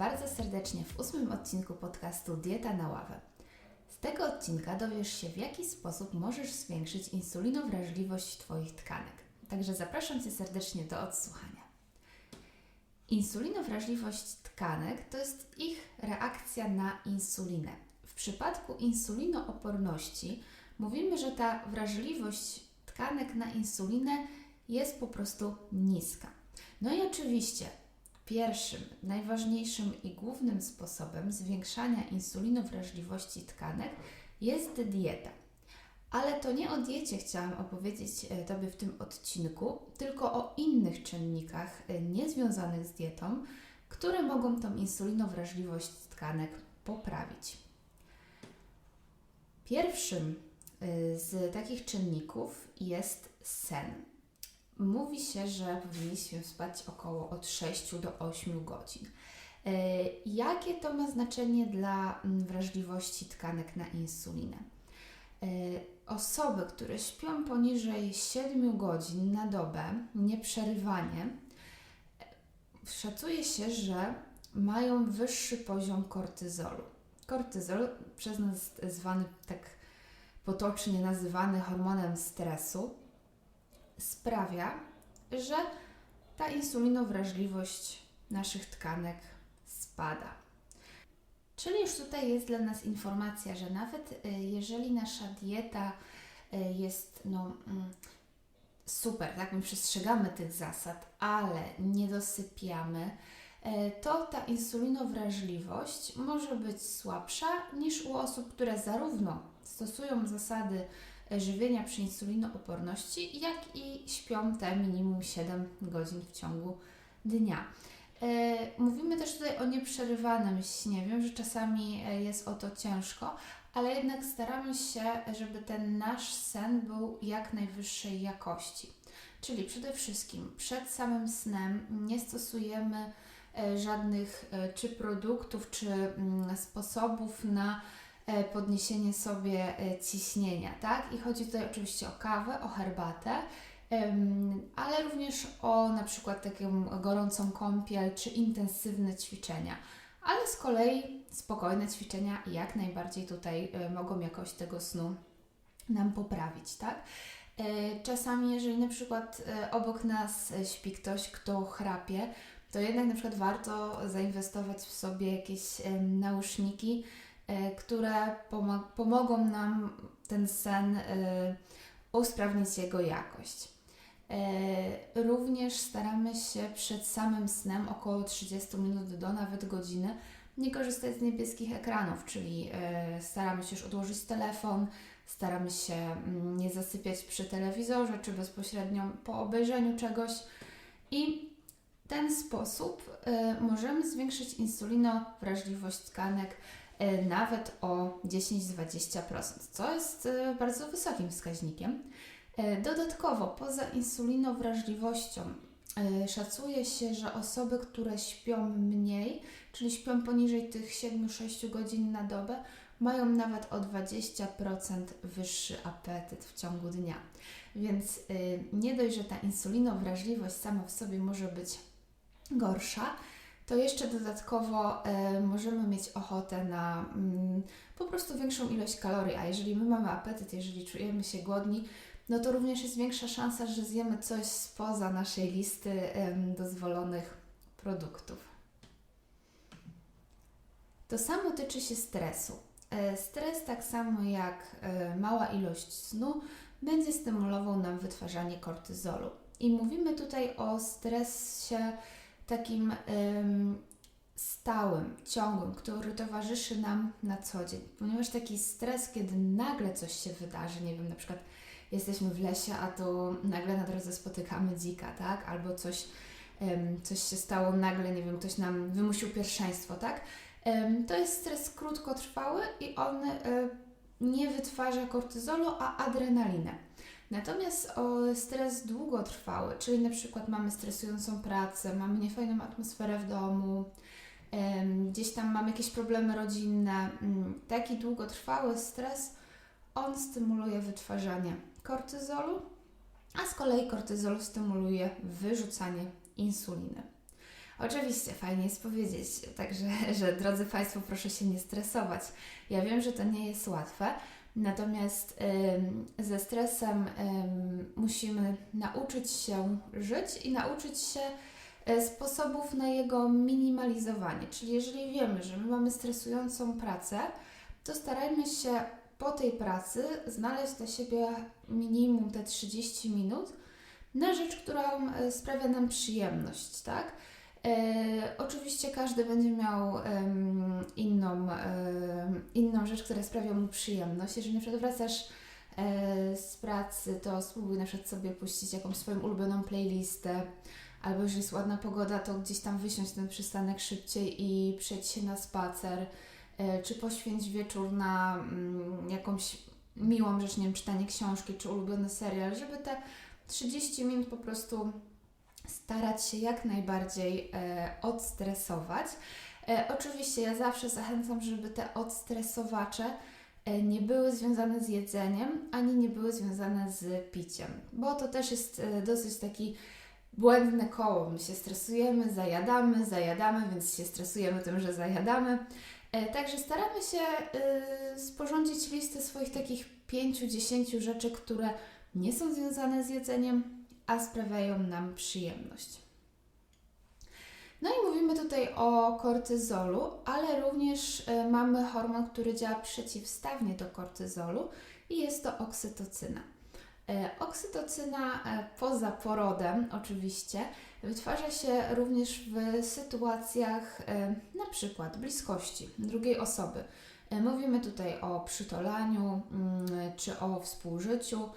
bardzo serdecznie w ósmym odcinku podcastu Dieta na ławę. Z tego odcinka dowiesz się, w jaki sposób możesz zwiększyć insulinowrażliwość Twoich tkanek. Także zapraszam Cię serdecznie do odsłuchania. Insulinowrażliwość tkanek to jest ich reakcja na insulinę. W przypadku insulinooporności mówimy, że ta wrażliwość tkanek na insulinę jest po prostu niska. No i oczywiście pierwszym, najważniejszym i głównym sposobem zwiększania insulinowrażliwości tkanek jest dieta. Ale to nie o diecie chciałam opowiedzieć e, Tobie w tym odcinku, tylko o innych czynnikach e, niezwiązanych z dietą, które mogą tą insulinowrażliwość tkanek poprawić. Pierwszym e, z takich czynników jest sen. Mówi się, że powinniśmy spać około od 6 do 8 godzin. Jakie to ma znaczenie dla mm, wrażliwości tkanek na insulinę? osoby, które śpią poniżej 7 godzin na dobę, nieprzerywanie, szacuje się, że mają wyższy poziom kortyzolu. Kortyzol, przez nas zwany tak potocznie nazywany hormonem stresu, sprawia, że ta insulinowrażliwość naszych tkanek spada. Czyli już tutaj jest dla nas informacja, że nawet y, jeżeli nasza dieta y, jest no, mm, super, tak, my przestrzegamy tych zasad, ale nie dosypiamy, y, to ta insulinowrażliwość może być słabsza niż u osób, które zarówno stosują zasady żywienia przy insulinooporności, jak i śpią te minimum 7 godzin w ciągu dnia. E, mówimy też tutaj o nieprzerywanym śnie. Wiem, że czasami e, jest o to ciężko, ale jednak staramy się, żeby ten nasz sen był jak najwyższej jakości. Czyli przede wszystkim przed samym snem nie stosujemy e, żadnych czy produktów, czy mm, sposobów na podniesienie sobie ciśnienia, tak? I chodzi tutaj oczywiście o kawę, o herbatę ale również o na przykład taką gorącą kąpiel czy intensywne ćwiczenia. Ale z kolei spokojne ćwiczenia jak najbardziej tutaj e, mogą jakość tego snu nam poprawić, tak? E, czasami, jeżeli na przykład e, obok nas śpi ktoś, kto chrapie, to jednak na przykład warto zainwestować w sobie jakieś nauszniki, które pomogą nam ten sen usprawnić jego jakość. E, również staramy się przed samym snem, około 30 minut do nawet godziny, nie korzystać z niebieskich ekranów, czyli e, staramy się już odłożyć telefon, staramy się mm, nie zasypiać przy telewizorze czy bezpośrednio po obejrzeniu czegoś i w ten sposób e, możemy zwiększyć insulinowrażliwość tkanek nawet o 10-20%, co jest bardzo wysokim wskaźnikiem. E, dodatkowo, poza insulinowrażliwością, e, szacuje się, że osoby, które śpią mniej, czyli śpią poniżej tych 7-6 godzin na dobę, mają nawet o 20% wyższy apetyt w ciągu dnia. Więc e, nie dość, że ta insulinowrażliwość sama w sobie może być gorsza, to jeszcze dodatkowo możemy mieć ochotę na mm, po prostu większą ilość kalorii. A jeżeli my mamy apetyt, jeżeli czujemy się głodni, no to również jest większa szansa, że zjemy coś spoza naszej listy dozwolonych produktów. To samo tyczy się stresu. E, stres, tak samo jak e, mała ilość snu, będzie stymulował nam wytwarzanie kortyzolu. I mówimy tutaj o stresie takim stałym, ciągłym, który towarzyszy nam na co dzień. Ponieważ taki stres, kiedy nagle coś się wydarzy, nie wiem, na przykład jesteśmy w lesie, a tu nagle na drodze spotykamy dzika, tak? Albo coś, coś się stało nagle, nie wiem, ktoś nam wymusił pierwszeństwo, tak? To jest stres krótkotrwały i on um, nie wytwarza kortyzolu, a adrenalinę. Natomiast o stres długotrwały, czyli na przykład mamy stresującą pracę, mamy niefajną atmosferę w domu, gdzieś tam mamy jakieś problemy rodzinne, mm, taki długotrwały stres, on stymuluje wytwarzanie kortyzolu, a z kolei kortyzol stymuluje wyrzucanie insuliny. Oczywiście, fajnie jest powiedzieć, także, że drodzy Państwo, proszę się nie stresować. Ja wiem, że to nie jest łatwe, natomiast ze stresem musimy nauczyć się żyć i nauczyć się y, sposobów na jego minimalizowanie. Czyli jeżeli wiemy, że my mamy stresującą pracę, to starajmy się po tej pracy znaleźć dla siebie minimum te 30 minut na rzecz, która y, sprawia nam przyjemność, tak? E, oczywiście każdy będzie miał inną, em, inną rzecz, która sprawia mu przyjemność. Jeżeli na przykład wracasz e, z pracy, to spróbuj na przykład sobie puścić jakąś swoją ulubioną playlistę, albo jeżeli jest ładna pogoda, to gdzieś tam wysiąść ten przystanek szybciej i przejść się na spacer, e, czy poświęć wieczór na mm, jakąś miłą rzecz, nie wiem, czytanie książki, czy ulubiony serial, żeby te 30 minut po prostu starać się jak najbardziej e, odstresować. E, oczywiście ja zawsze zachęcam, żeby te odstresowacze e, nie były związane z jedzeniem, ani nie były związane z piciem, bo to też jest dosyć taki błędne koło. My się stresujemy, zajadamy, zajadamy, więc się stresujemy tym, że zajadamy. Także staramy się sporządzić listę swoich takich 5-10 rzeczy, które nie są związane z jedzeniem, a sprawiają nam przyjemność. No i mówimy tutaj o kortyzolu, ale również e, mamy hormon, który działa przeciwstawnie do kortyzolu i jest to oksytocyna. E, Oksytocyna e, poza porodem oczywiście wytwarza się również w sytuacjach na przykład bliskości drugiej osoby. Mówimy tutaj o przytolaniu mm, czy o współżyciu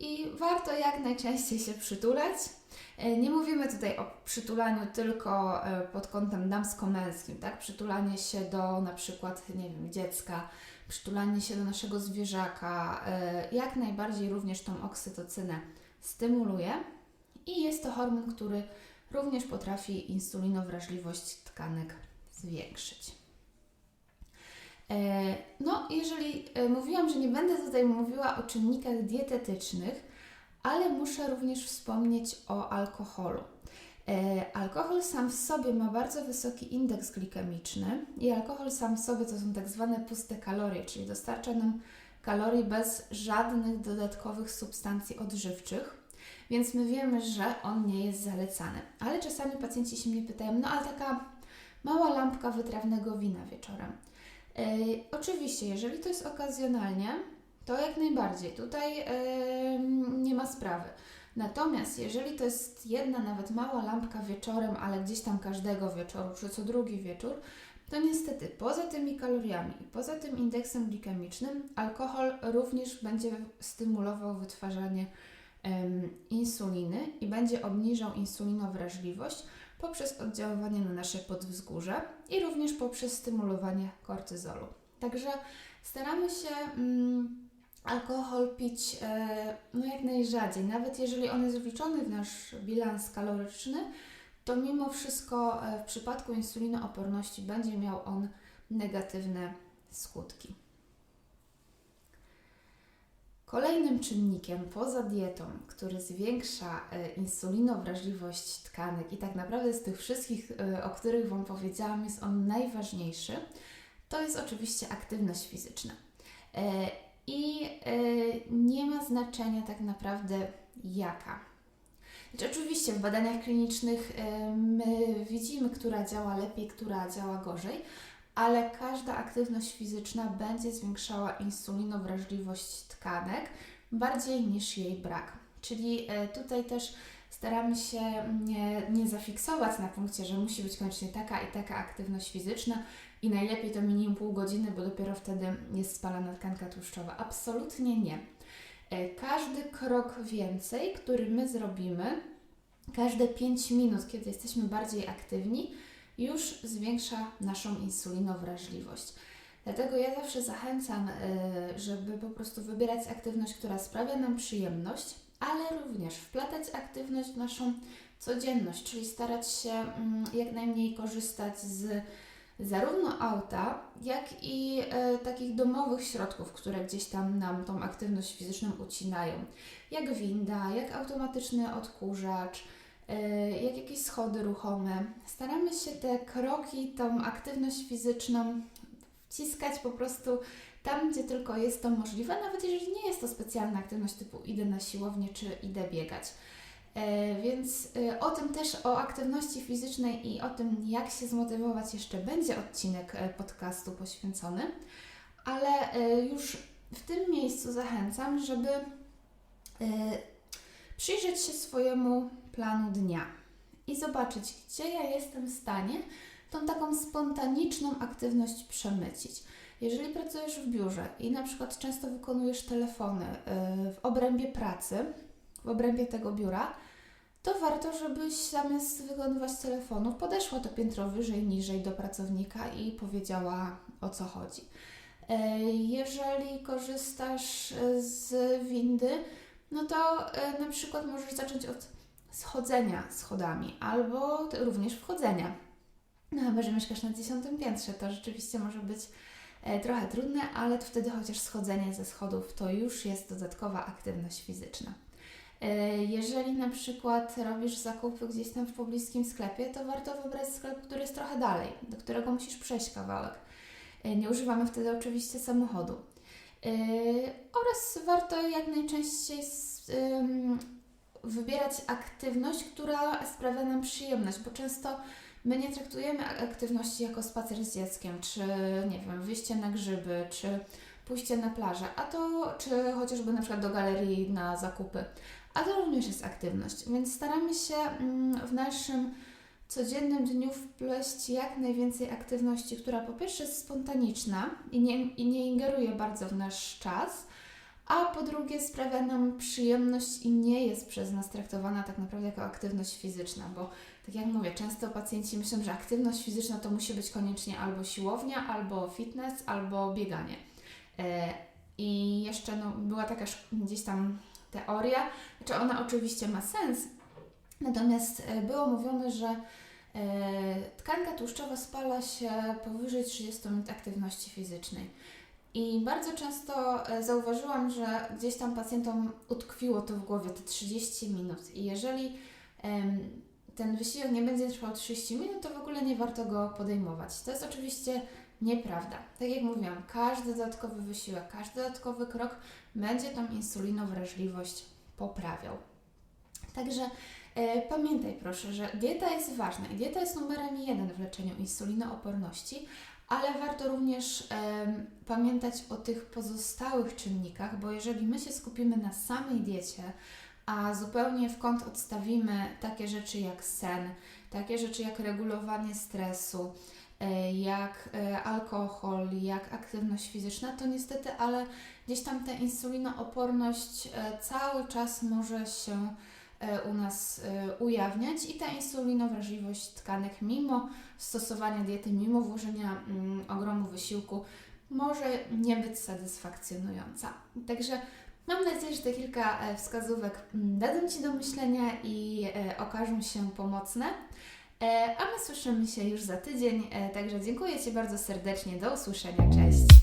i warto jak najczęściej się przytulać. E, Nie mówimy tutaj o przytulaniu tylko e, pod kątem damsko-męskim, tak? Przytulanie się do na przykład, nie wiem, dziecka, przytulanie się do naszego zwierzaka, e, jak najbardziej również tą oksytocynę stymuluje i jest to hormon, który również potrafi insulinowrażliwość tkanek zwiększyć. E, No, jeżeli e, mówiłam, że nie będę tutaj mówiła o czynnikach dietetycznych, ale muszę również wspomnieć o alkoholu. E, Alkohol sam w sobie ma bardzo wysoki indeks glikemiczny i alkohol sam w sobie to są tak zwane puste kalorie, czyli dostarcza nam kalorii bez żadnych dodatkowych substancji odżywczych, więc my wiemy, że on nie jest zalecany. Ale czasami pacjenci się mnie pytają, no ale taka mała lampka wytrawnego wina wieczorem. E, oczywiście, jeżeli to jest okazjonalnie, to jak najbardziej. Tutaj e, nie ma sprawy. Natomiast jeżeli to jest jedna, nawet mała lampka wieczorem, ale gdzieś tam każdego wieczoru, czy co drugi wieczór, to niestety poza tymi kaloriami i poza tym indeksem glikemicznym, alkohol również będzie stymulował wytwarzanie insuliny i będzie obniżał insulinowrażliwość poprzez oddziaływanie na nasze podwzgórze i również poprzez stymulowanie kortyzolu. Także staramy się mm, alkohol pić e, no jak najrzadziej, nawet jeżeli on jest wliczony w nasz bilans kaloryczny, to mimo wszystko e, w przypadku insulinooporności będzie miał on negatywne skutki. Kolejnym czynnikiem poza dietą, który zwiększa e, insulinowrażliwość tkanek i tak naprawdę z tych wszystkich, e, o których Wam powiedziałam, jest on najważniejszy, to jest oczywiście aktywność fizyczna. E, I nie ma znaczenia tak naprawdę jaka. Znaczy, oczywiście w badaniach klinicznych my widzimy, która działa lepiej, która działa gorzej, ale każda aktywność fizyczna będzie zwiększała insulinowrażliwość tkanek bardziej niż jej brak. Czyli e, tutaj też staramy się nie, nie zafiksować na punkcie, że musi być koniecznie taka i taka aktywność fizyczna i najlepiej to minimum pół godziny, bo dopiero wtedy jest spalana tkanka tłuszczowa. Absolutnie nie. E, Każdy krok więcej, który my zrobimy, każde 5 minut, kiedy jesteśmy bardziej aktywni, już zwiększa naszą insulinowrażliwość. Dlatego ja zawsze zachęcam, y, żeby po prostu wybierać aktywność, która sprawia nam przyjemność, ale również wplatać aktywność w naszą codzienność, czyli starać się mm, jak najmniej korzystać z zarówno auta, jak i e, takich domowych środków, które gdzieś tam nam tą aktywność fizyczną ucinają, jak winda, jak automatyczny odkurzacz, jak jakieś schody ruchome. Staramy się te kroki, tą aktywność fizyczną wciskać po prostu tam, gdzie tylko jest to możliwe, nawet jeżeli nie jest to specjalna aktywność typu idę na siłownię czy idę biegać. E, Więc e, o tym też, o aktywności fizycznej i o tym, jak się zmotywować, jeszcze będzie odcinek e, podcastu poświęcony, ale e, już w tym miejscu zachęcam, żeby e, przyjrzeć się swojemu planu dnia i zobaczyć, gdzie ja jestem w stanie tą taką spontaniczną aktywność przemycić. Jeżeli pracujesz w biurze i na przykład często wykonujesz telefony y, w obrębie pracy, w obrębie tego biura, to warto, żebyś zamiast wykonywać telefonów podeszła to piętro wyżej, niżej do pracownika i powiedziała o co chodzi. E, Jeżeli korzystasz z windy, no to e, na przykład możesz zacząć od schodzenia schodami albo również wchodzenia. No chyba, że mieszkasz na dziesiątym piętrze, to rzeczywiście może być e, trochę trudne, ale to wtedy chociaż schodzenie ze schodów to już jest dodatkowa aktywność fizyczna. E, Jeżeli na przykład robisz zakupy gdzieś tam w pobliskim sklepie, to warto wybrać sklep, który jest trochę dalej, do którego musisz przejść kawałek. E, Nie używamy wtedy oczywiście samochodu. Oraz warto jak najczęściej wybierać aktywność, która sprawia nam przyjemność, bo często my nie traktujemy ak- aktywności jako spacer z dzieckiem, czy nie wiem, wyjście na grzyby, czy pójście na plażę, a to, czy chociażby na przykład do galerii na zakupy, a to również jest aktywność, więc staramy się mm, w naszym codziennym dniu wpleść jak najwięcej aktywności, która po pierwsze jest spontaniczna i nie, i nie ingeruje bardzo w nasz czas, a po drugie sprawia nam przyjemność i nie jest przez nas traktowana tak naprawdę jako aktywność fizyczna, bo tak jak mówię, często pacjenci myślą, że aktywność fizyczna to musi być koniecznie albo siłownia, albo fitness, albo bieganie. E, I jeszcze no, była taka gdzieś tam teoria, znaczy ona oczywiście ma sens, natomiast e, było mówione, że e, tkanka tłuszczowa spala się powyżej 30 minut aktywności fizycznej. I bardzo często e, zauważyłam, że gdzieś tam pacjentom utkwiło to w głowie te 30 minut. I jeżeli ten wysiłek nie będzie trwał 30 minut, to w ogóle nie warto go podejmować. To jest oczywiście nieprawda. Tak jak mówiłam, każdy dodatkowy wysiłek, każdy dodatkowy krok będzie tą insulinowrażliwość poprawiał. Także e, pamiętaj proszę, że dieta jest ważna i dieta jest numerem jeden w leczeniu insulinooporności, ale warto również pamiętać o tych pozostałych czynnikach, bo jeżeli my się skupimy na samej diecie, a zupełnie w kąt odstawimy takie rzeczy jak sen, takie rzeczy jak regulowanie stresu, e, jak e, alkohol, jak aktywność fizyczna, to niestety, ale gdzieś tam ta insulinooporność e, cały czas może się u nas e, ujawniać i ta insulinowrażliwość tkanek, mimo stosowania diety, mimo włożenia mm, ogromu wysiłku, może nie być satysfakcjonująca. Także mam nadzieję, że te kilka e, wskazówek mm, dadzą Ci do myślenia i e, okażą się pomocne. E, A my słyszymy się już za tydzień, e, także dziękuję Ci bardzo serdecznie. Do usłyszenia. Cześć!